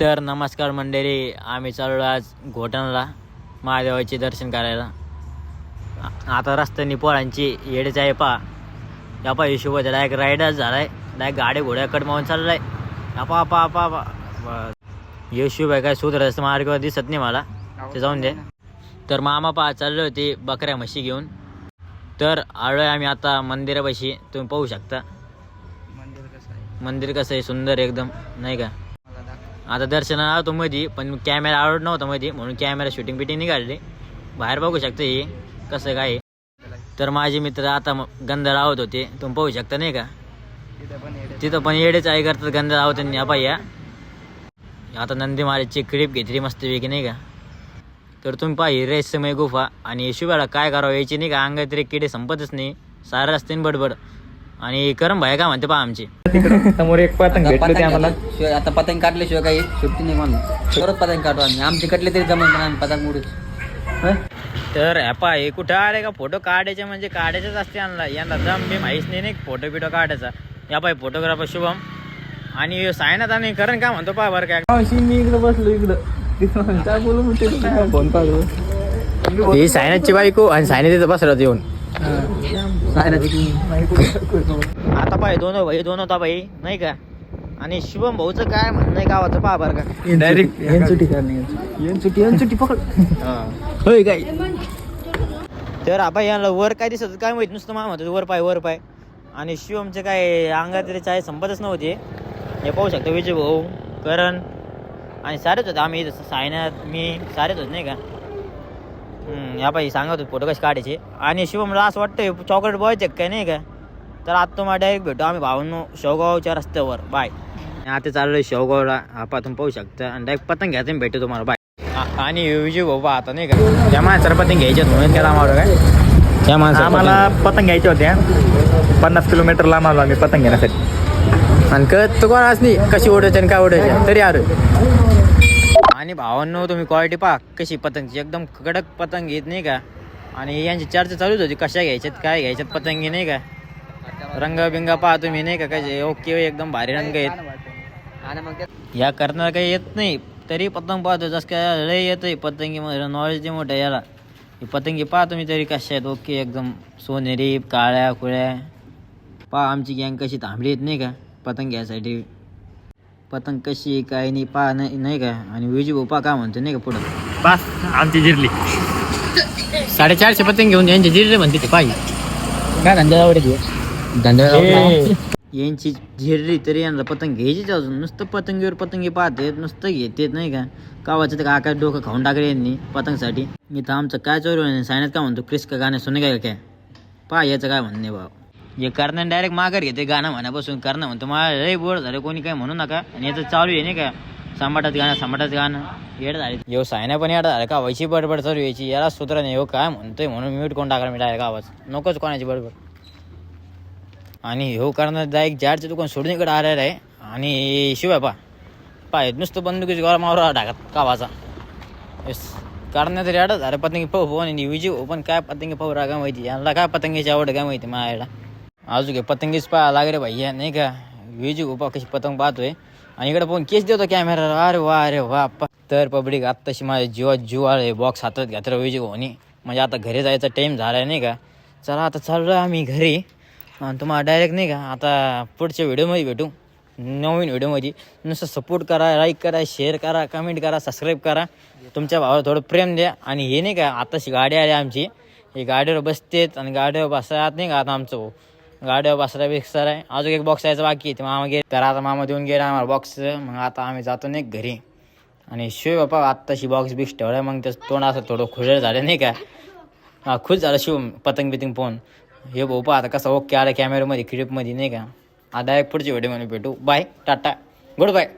तर नमस्कार मंडळी आम्ही चाललो आज घोटणला महादेवाचे दर्शन करायला. आता रस्त्याने पोळांची येडेच आहे पा या पा हिशोब डायरेक्ट रायडर झालाय. डायरेक्ट गाडी घोड्या कट मावून चाललाय आपा आपा आपा आपा येशूब आहे काय सुधरस्त मार्ग दिसत नाही मला. ते जाऊन दे. तर मामा पा चालले होते बकऱ्या म्हशी घेऊन. तर आलोय आम्ही आता मंदिरापाशी. तुम्ही पाहू शकता. मंदिर कसं आहे? मंदिर कसं आहे? सुंदर एकदम. नाही का? आता दर्शनाला आलो मध्ये पण कॅमेरा आवडत नव्हता मध्ये म्हणून कॅमेरा शूटिंग बिटिंग निघाली. बाहेर बघू शकता हे कसं काय तर माझे मित्र आता गंध लावत होते तुम्ही पाहू शकता नाही का? तिथं पण येडेच आई करतात गंध लावत आपण या. आता नंदी महाराजची क्लिप घेतली मस्तपैकी नाही का? तर तुम्ही पाहि ही रहस्यमय गुफा आणि येशुबाला काय करावं यायची नाही का? अंगात तरी किडे संपतच नाही. सारं रस्त्याने बडबड. आणि करम भाई का म्हणते पहा आमची? समोर एक पतंग भेटलं ते आम्हाला. शिवाय आता पतंग काढल्याशिवाय काही सुट्टी नाही म्हणून परत पतंग काढू आम्ही. आमचे कटले तरी जमत नाही आम्ही पतंग उडूच तर ह्यापा हे कुठं आले का? फोटो काढायचे म्हणजे काढायचेच असते आणला यंदा दम बी माहीच नाही नाही फोटो बिटो काढायचा. या पाय फोटोग्राफर शुभम. आणि सायनात आणि करण काय म्हणतो पा बरं काय. मावशी मी इकडे बसलो इकडं. काय बोलू तू? काय फोन पाहतो ही सायनाची बायको आणि सायना तिथं बसला येऊन. आता पाय दोन भाई दोन होता भाई नाही का? आणि शुभम भाऊचं काय म्हणणं आहे गावाचं पहा बरं का. डायरेक्ट पकड. होय काय? तर आपण याला वर काय दिसत काय माहीत नुसतं मला म्हणतो वर पाय वर पाय. आणि शिवमचे काय अंगात तरी चाय संपतच नव्हते. हे पाहू शकतो विजय भाऊ करण. आणि सारेच होते आम्ही सायनाथ मी सारेच होते नाही का? या पाहिजे सांगत होते फोटो कसे काढायचे? आणि शिवमला असं वाटतंय चॉकलेट बॉयचे काय नाही का? तर आता तुम्हाला डायरेक्ट भेटू आम्ही भावांनो शेवगावच्या रस्त्यावर. बाय आता चाललोय शेवगावला आपण तुम्ही पाहू शकता. आणि डायरेक्ट पतंग घ्यायचं आणि भेटू तुम्हाला. बाय आणि विजय भाऊ आता नाही का? त्या माणसाला पतंग घ्यायचे म्हणून केला आम्हाला काय? त्या माणसा आम्हाला पतंग घ्यायच्या होत्या पन्नास किलोमीटर लांब आलो आम्ही पतंग घेण्यासाठी. आणि कळत तू कोणाच नाही? कशी ओढायची आणि काय ओढायची? तरी आलो. आणि भावांनो तुम्ही क्वालिटी पहा कशी पतंगची. एकदम कडक पतंग घेत नाही का? आणि यांची चर्चा चालूच होती कशा घ्यायच्यात काय घ्यायच्यात पतंगी नाही का? रंग बिंग पहा तुम्ही नाही का? कसे ओके एकदम भारी रंग आहेत. आणि या करणार काही येत नाही. तरी पतंग पाहतो जसं काय लय येतंय पतंगी नॉलेज मोठं याला. ही पतंगी पहा तुम्ही तरी कशा आहेत. ओके एकदम सोनेरी काळ्या कुळ्या पहा आमची गँग कशी थांबली येत नाही का? पतंग घ्यायसाठी. पतंग कशी आहे, काय नाही पहा नाही नाही का? आणि विजू भाऊ पहा काय म्हणतो नाही का पुढं? बस आमची जिरली. साडेचारशे पतंग घेऊन यांची जिरे म्हणते ते पाहिजे काय धंद्यावर यांची झिरली तरी यांना पतंग घ्यायचीच अजून. नुसतं पतंगीवर पतंगी पाहते नुसतं घेतेत नाही का? कावाचं ते काका डोकं खाऊन टाकले यांनी पतंगसाठी. इथं आमचं काय आहे सायनात काय म्हणतो क्रिस का गाणं सुने काय काय? पहा याचं काय म्हणणे भाऊ? हे करणं डायरेक्ट माघार घेते गाणं म्हणापासून करणं म्हणतो मला लय बोर झालं कोणी काय म्हणू नका. आणि याचं चालू आहे नाही का? सांभाटात गाणं सांभाटात गाणं. येड झाले. येऊ सायना पण येड झालं का? व्हायची बडबड चालू यायची याला सूत्र नाही हो काय म्हणतोय म्हणून म्यूट कोण टाकला मी डायरेक्ट आवाज. नकोच कोणाची बडबड. आणि हो करणं डायरेक्ट जाडचं दुकान सोडून इकडे आलेलं आहे. आणि शिवाय पा पाय नुसतं बंदुकीच गोळा मारा टाकत कावाचा. येस. करण्यात तरी आडत अरे पतंगी पाहू हो आणि विजय हो पण काय पतंगी पाहू रागा माहिती यांना काय पतंगीची आवड काय माहिती? माझ्याला अजून काय पतंगीच पाहा लागले भाई नाही का विजू हो कशी पतंग पाहतोय आणि इकडे पण केस देतो कॅमेरा अरे वा अरे वा तर पब्लिक आत्ताशी माझ्या जीवात जीव आले बॉक्स हातात घ्या तर विजू होणी म्हणजे आता घरी जायचा टाईम झाला आहे नाही का? चला आता चाललो आम्ही घरी. आणि तुम्हाला डायरेक्ट नाही का? आता पुढच्या व्हिडिओमध्ये भेटू. नवीन व्हिडिओमध्ये नुसतं सपोर्ट करा लाईक करा शेअर करा कमेंट करा सबस्क्राईब करा. तुमच्या भावाला थोडं प्रेम द्या. आणि हे नाही का? आताशी गाडी आली आमची. ही गाडीवर बसतेच आणि गाडीवर बसतात नाही का आता आमचं गाड्या गाडीवर बसरा बिक्सर आहे अजून एक बॉक्स यायचं बाकी आहे. ते मामा गे तर आता मामा देऊन गेला आम्हाला बॉक्स मग आता आम्ही जातो नाही घरी. आणि शिव बापा आत्ताशी बॉक्स बिक्स ठेवला मग त्याचं तोंड असं थोडं खुशळ झालं नाही का? हा खुश झालं शिव पतंग बितंग फोन हे भाऊ आता कसं ओके आलं कॅमेरामध्ये क्लिपमध्ये नाही का? आता डायरेक्ट व्हिडिओ म्हणून भेटू. Bye tata good bye